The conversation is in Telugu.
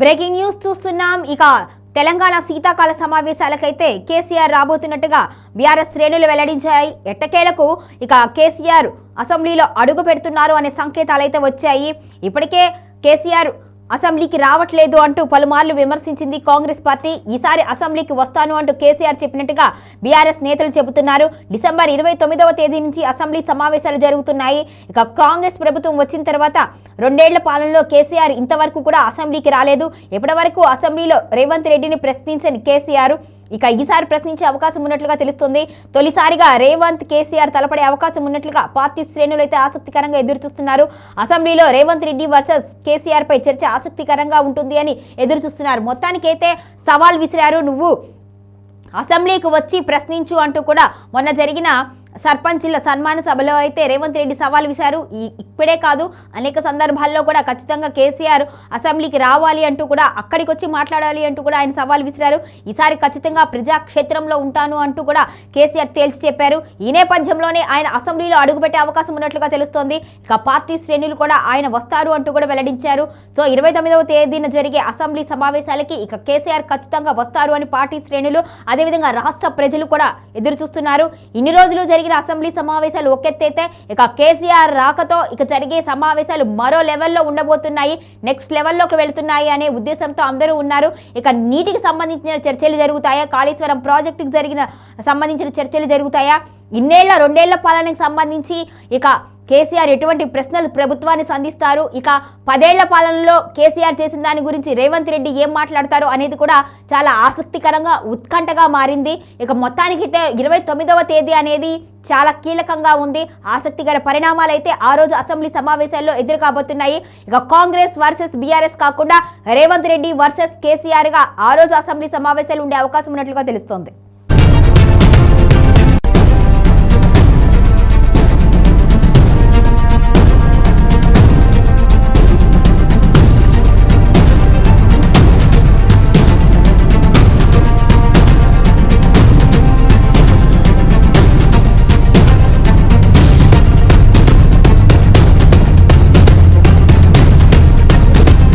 బ్రేకింగ్ న్యూస్ చూస్తున్నాం. ఇక తెలంగాణ శీతాకాల సమావేశాలకైతే కేసీఆర్ రాబోతున్నట్టుగా బీఆర్ఎస్ శ్రేణులు వెల్లడించాయి. ఎట్టకేలకు ఇక కేసీఆర్ అసెంబ్లీలో అడుగు పెడుతున్నారు అనే సంకేతాలు అయితే వచ్చాయి. ఇప్పటికే కేసీఆర్ అసెంబ్లీకి రావట్లేదు అంటూ పలుమార్లు విమర్శించింది కాంగ్రెస్ పార్టీ. ఈసారి అసెంబ్లీకి వస్తాను అంటూ కేసీఆర్ చెప్పినట్టుగా బీఆర్ఎస్ నేతలు చెబుతున్నారు. డిసెంబర్ ఇరవై తొమ్మిదవ తేదీ నుంచి అసెంబ్లీ సమావేశాలు జరుగుతున్నాయి. ఇక కాంగ్రెస్ ప్రభుత్వం వచ్చిన తర్వాత రెండేళ్ళ పాలనలో కేసీఆర్ ఇంతవరకు కూడా అసెంబ్లీకి రాలేదు. ఇప్పటి వరకు అసెంబ్లీలో రేవంత్ రెడ్డిని ప్రశ్నించని కేసీఆర్ ఇక ఈసారి ప్రశ్నించే అవకాశం ఉన్నట్లుగా తెలుస్తుంది. తొలిసారిగా రేవంత్ కేసీఆర్ తలపడే అవకాశం ఉన్నట్లుగా పార్టీ శ్రేణులు అయితే ఆసక్తికరంగా ఎదురుచూస్తున్నారు. అసెంబ్లీలో రేవంత్ రెడ్డి వర్సెస్ కేసీఆర్ పై చర్చ ఆసక్తికరంగా ఉంటుంది అని ఎదురుచూస్తున్నారు. మొత్తానికైతే సవాల్ విసిరారు నువ్వు. అసెంబ్లీకి వచ్చి ప్రశ్నించు అంటూ కూడా మొన్న జరిగిన సర్పంచ్ల సన్మాన సభలో అయితే రేవంత్ రెడ్డి సవాల్ విసారు ఈ ఇప్పుడే కాదు అనేక సందర్భాల్లో కూడా ఖచ్చితంగా కేసీఆర్ అసెంబ్లీకి రావాలి అంటూ కూడా అక్కడికి వచ్చి మాట్లాడాలి అంటూ కూడా ఆయన సవాల్ విసిరారు. ఈసారి ఖచ్చితంగా ప్రజాక్షేత్రంలో ఉంటాను అంటూ కూడా కేసీఆర్ తేల్చి చెప్పారు. ఈ నేపథ్యంలోనే ఆయన అసెంబ్లీలో అడుగుపెట్టే అవకాశం ఉన్నట్లుగా తెలుస్తోంది. ఇక పార్టీ శ్రేణులు కూడా ఆయన వస్తారు అంటూ కూడా వెల్లడించారు. సో ఇరవై తొమ్మిదవ తేదీన జరిగే అసెంబ్లీ సమావేశాలకి ఇక కేసీఆర్ ఖచ్చితంగా వస్తారు అని పార్టీ శ్రేణులు అదేవిధంగా రాష్ట్ర ప్రజలు కూడా ఎదురు చూస్తున్నారు ఇన్ని రోజులు జరిగిన అసెంబ్లీ సమావేశాలు ఒకెత్తైతే ఇక కేసీఆర్ రాకతో ఇక జరిగే సమావేశాలు మరో లెవెల్లో ఉండబోతున్నాయి నెక్స్ట్ లెవెల్లోకి వెళ్తున్నాయి అనే ఉద్దేశంతో అందరూ ఉన్నారు. ఇక నీటికి సంబంధించిన చర్చలు జరుగుతాయా? కాళేశ్వరం ప్రాజెక్టుకి జరిగిన సంబంధించిన చర్చలు జరుగుతాయా? ఇన్నేళ్ళ రెండేళ్ళ పాలనకు సంబంధించి ఇక కేసీఆర్ ఎటువంటి ప్రశ్నలు ప్రభుత్వాన్ని సంధిస్తారు? ఇక పదేళ్ళ పాలనలో కేసీఆర్ చేసిన దాని గురించి రేవంత్ రెడ్డి ఏం మాట్లాడతారు అనేది కూడా చాలా ఆసక్తికరంగా ఉత్కంఠగా మారింది. ఇక మొత్తానికి ఇరవై తొమ్మిదవ తేదీ అనేది చాలా కీలకంగా ఉంది. ఆసక్తికర పరిణామాలు అయితే ఆ రోజు అసెంబ్లీ సమావేశాల్లో ఎదురు కాబోతున్నాయి ఇక కాంగ్రెస్ వర్సెస్ బీఆర్ఎస్ కాకుండా రేవంత్ రెడ్డి వర్సెస్ కేసీఆర్గా ఆ రోజు అసెంబ్లీ సమావేశాలు ఉండే అవకాశం ఉన్నట్లుగా తెలుస్తోంది.